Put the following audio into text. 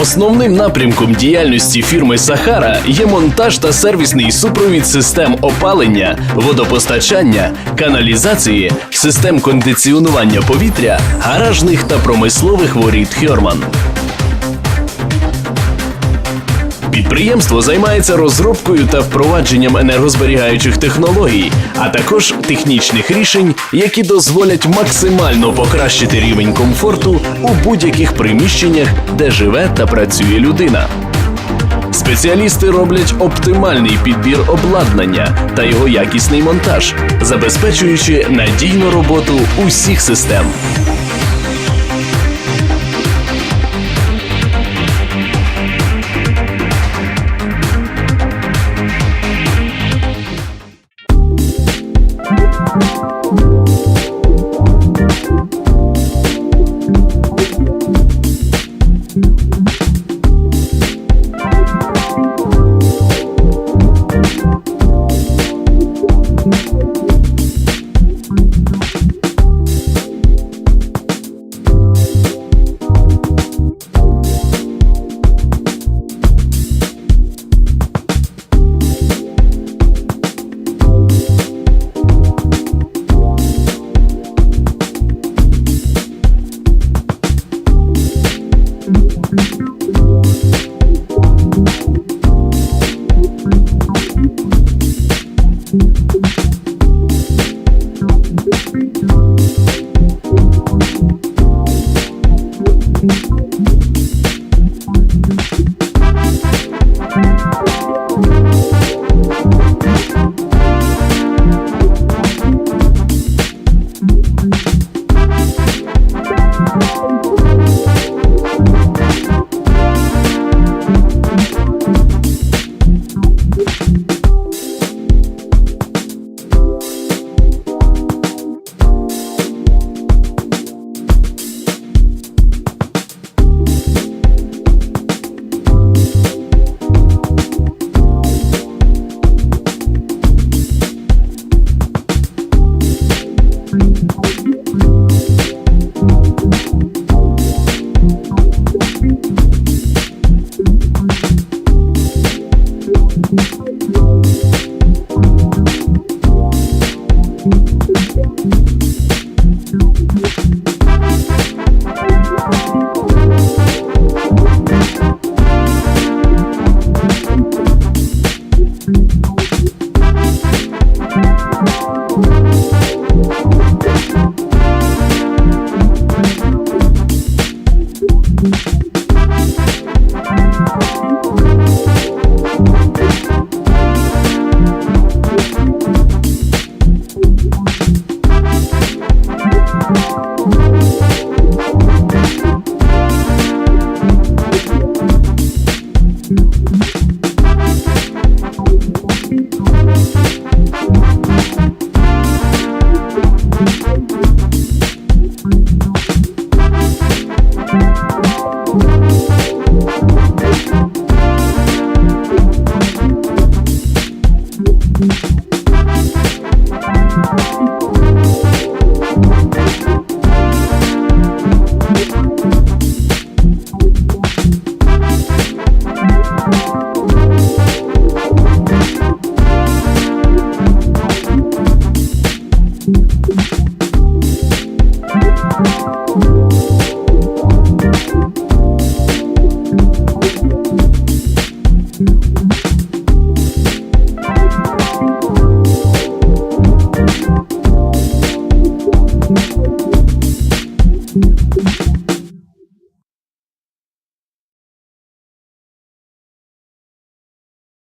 Основним напрямком діяльності фірми Сахара є монтаж та сервісний супровід систем опалення, водопостачання, каналізації, систем кондиціонування повітря, гаражних та промислових воріт Хьорман. Підприємство займається розробкою та впровадженням енергозберігаючих технологій, а також технічних рішень, які дозволять максимально покращити рівень комфорту у будь-яких приміщеннях, де живе та працює людина. Спеціалісти роблять оптимальний підбір обладнання та його якісний монтаж, забезпечуючи надійну роботу усіх систем.